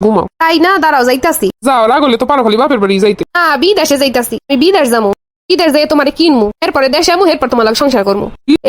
ঘুমাও। তাই না দাঁড়াও যাইতাছি। যাও রাগলে তো পারো খালি বাপের বাড়ি যাইতে। না বিদেশে যাইতাছি। আমি বিদেশ যাব বিদেশ যাই তোমারে কিনমু। এরপরে দেশে আমু এরপর তোমার সংসার করব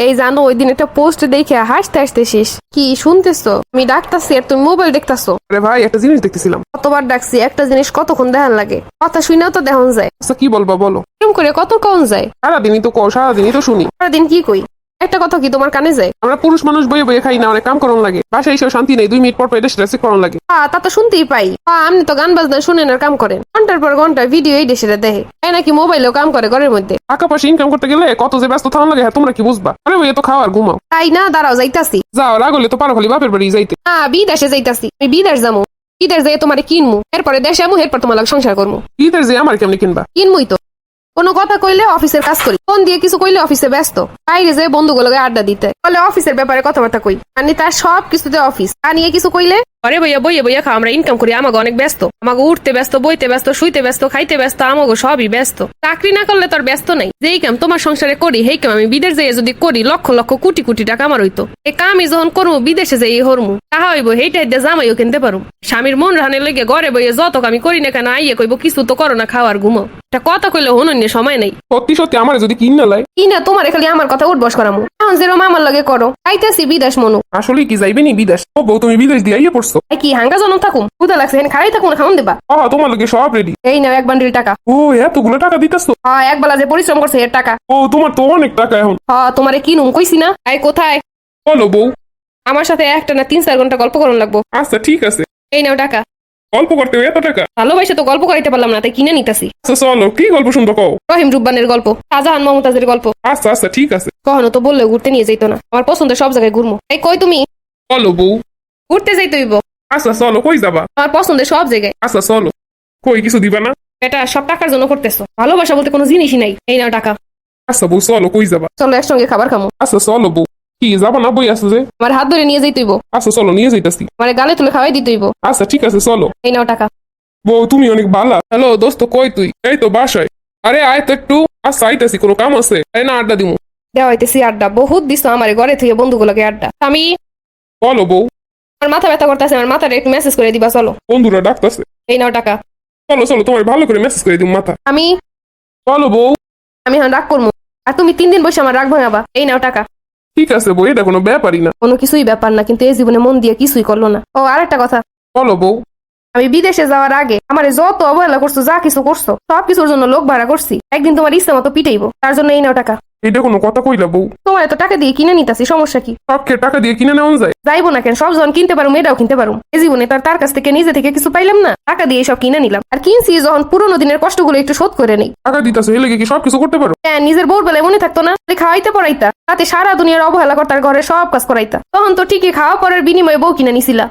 এই জানো ওই দিন একটা পোস্ট দেখে হাসতে হাসতে শেষ। কি শুনতেছো? আমি ডাকতাছি আর তুমি মোবাইল দেখতাছো। আরে ভাই একটা জিনিস দেখতেছিলাম। কতবার ডাকছি একটা জিনিস কতক্ষণ দেখান লাগে? কথা শুনেও তো দেখন যায়। আচ্ছা কি বলবা বলো। এরকম করে কত কম যায়? সারাদিনই তো সারাদিনই তো শুনি। সারাদিন কি কই? একটা কথা কি তোমার কানে যায়? আমরা পুরুষ মানুষ বইয়ে বইয়ে খাই না অনেক কাম করন লাগে। বাসায় এসেও শান্তি নেই দুই মিনিট পর পর এটা সেটা করন লাগে। হ্যাঁ তা তো শুনতেই পাই। হ্যাঁ আপনি তো গান বাজনা শুনেন আর কাম করেন। ঘণ্টার পর ঘণ্টা ভিডিও এই দেশে দেখে। তাই নাকি মোবাইলেও কাম করে ঘরের মধ্যে? টাকা পয়সা ইনকাম করতে গেলে কত যে ব্যস্ত থাকুন লাগে হ্যাঁ তোমরা কি বুঝবা? আরে বইয়ে তো খাওয়ার ঘুমাও। তাই না দাঁড়াও যাইতাছি। যাও রাগলে তো পারো খালি বাপের বাড়ি যাইতে। না বিদেশে যাইতাছি। আমি বিদেশ যাব বিদেশ যাই তোমারে কিনমু। এরপরে দেশে আমু এরপর তোমার সংসার করব ঈদের যে আমার কেমনি কিনবা? কিনমুই তো। কোনো কথা কইলে অফিসের কাজ করি। ফোন দিয়ে কিছু কইলে অফিসে ব্যস্ত। বাইরে যে বন্ধুগুলোকে আড্ডা দিতে। বলে, অফিসের ব্যাপারে কথাবার্তা কই? মানে তার সব কিছুতে অফিস। তা নিয়ে কিছু কইলে? আরে বইয়া বইয়া বইয়া খা আমরা ইনকাম করি। আমাকে অনেক ব্যস্ত। আমাকে উঠতে ব্যস্ত, বইতে ব্যস্ত, শুইতে ব্যস্ত, খাইতে ব্যস্ত আমাকে সবই ব্যস্ত। চাকরি না করলে তোর ব্যস্ত নাই। যেই কাম তোমার সংসারে করি, সেই কাম আমি বিদেশ যাই যদি করি, লক্ষ লক্ষ, কোটি কোটি টাকা আমার হইতো। এই কামই যখন করব বিদেশে যাই হরমু। তাহা হইব, সেইটাই দিয়ে জামাইও কিনতে পারুম। স্বামীর মন রাহানে লেগে ঘরে বইয়ে যত আমি করি না কেন, আইয়ে কইব, কিছু তো করো না খাওয়ার ঘুমো। এটা কথা কইলে হনুন সময় নাই। সত্যি সত্যি আমার যদি কিন না লাই। কি না তোমার খালি আমার কথা উঠবস করামু। এখন যেরকম আমার লগে করো আইতাছি বিদেশ মনু। আসলে কি যাইবে নি বিদেশ? ও বউ তুমি বিদেশ দিয়ে আইয়ে পড়ছো। কি হাঙ্গা জনম থাকুম? ক্ষুদা লাগছে হেন খাই থাকুন খাওন দিবা। ও তোমার লাগে সব রেডি এই নাও এক বান্ডিল টাকা। ও এতগুলো টাকা দিতেছো? হ্যাঁ এক বেলা যে পরিশ্রম করছে এর টাকা। ও তোমার তো অনেক টাকা এখন। হ্যাঁ তোমারে কিনুম কইছি না। আই কোথায়? বলো বউ। আমার সাথে একটা না তিন চার ঘণ্টা গল্প করুন লাগবো। আচ্ছা ঠিক আছে। এই নাও টাকা। গল্প করতে এত টাকা। ভালোবাসে তো গল্প করাইতে পারলাম না তাই কিনে নিতাছি। আচ্ছা চলো কি গল্প শুনব কও? রহিম রুব্বানের গল্প শাহজাহান মমতাজের গল্প। আচ্ছা আচ্ছা ঠিক আছে। কখনো তো বললে ঘুরতে নিয়ে যাইতো না। আমার পছন্দের সব জায়গায় ঘুরমো। এই কই তুমি? বলো বউ। ঘুরতে যাইতে হইব। আচ্ছা চলো কই যাবা? আমার পছন্দের সব জায়গায়। আচ্ছা চলো। কই কিছু দিবা না? এটা সব টাকার জন্য করতেছো ভালোবাসা বলতে কোনো জিনিসই নাই। এই নাও টাকা। আচ্ছা বউ চলো কই যাবা? চলো একসঙ্গে খাবার খামো। আচ্ছা চলো বউ। কি যাবা না বই আছে যে? আমার হাত ধরে নিয়ে যাইতে হইব আচ্ছা চলো নিয়ে যাইতাছি। আমার গালে তুলে খাওয়াই দিতে হইব আচ্ছা ঠিক আছে চলো। এই নাও টাকা। বউ তুমি অনেক ভালা হ্যালো দোস্ত কই তুই? এই তো বাসায়। আরে আয় তো একটু। আচ্ছা আইতাছি কোনো কাম আছে? এই না আড্ডা দিমু। দেওয়া হইতেছি আড্ডা। বহুত দিস আমার ঘরে থেকে বন্ধুগুলোকে আড্ডা। আমি বলো বউ। আমার মাথা ব্যথা করতেছে আমার মাথাটা একটু মেসেজ করে দিবা চলো। বন্ধুরা ডাকতেছে। এই নাও টাকা। চলো চলো তোমার ভালো করে মেসেজ করে দিম মাথা। আমি চলো বউ। আমি এখন রাগ করব আর তুমি তিন দিন বসে আমার রাগ ভাঙাবা। এই নাও টাকা। ঠিক আছে বউ এটা কোনো ব্যাপারই না। কোনো কিছুই ব্যাপার না কিন্তু এই জীবনে মন দিয়ে কিছুই করল না। ও আরেকটা কথা। বলো বউ। আমি বিদেশে যাওয়ার আগে আমার যত অবহেলা করছ যা কিছু করছ সব কিছুর জন্য লোক ভাড়া করছি। একদিন তোমার ইচ্ছা মতো পিটাইবো তার জন্য এই নাও টাকা। এটা কোনো কথা কইলা বউ। তোমার এত টাকা দিয়ে কিনে নিতাছি সমস্যা কি? সব খেয়ে টাকা দিয়ে কিনে নেওয়া যায়? যাইবো না কেন সব জন কিনতে পারুম এটাও কিনতে পারুম। এই জীবনে তার তার কাছ থেকে নিজে থেকে কিছু পাইলাম না। টাকা দিয়ে সব কিনে নিলাম। আর কিনছি যখন পুরোনো দিনের কষ্টগুলো একটু শোধ করে নেই। টাকা দিতেছো এলে কি সব কিছু করতে পারো? হ্যাঁ নিজের বউর বেলায় মনে থাকতো না খাওয়াইতে পড়াইতা তাতে সারা দুনিয়ার অবহেলা করতার ঘরে সব কাজ করাইতা। তখন তো ঠিকই খাওয়া পরের বিনিময়ে বউ কিনে নিছিলা।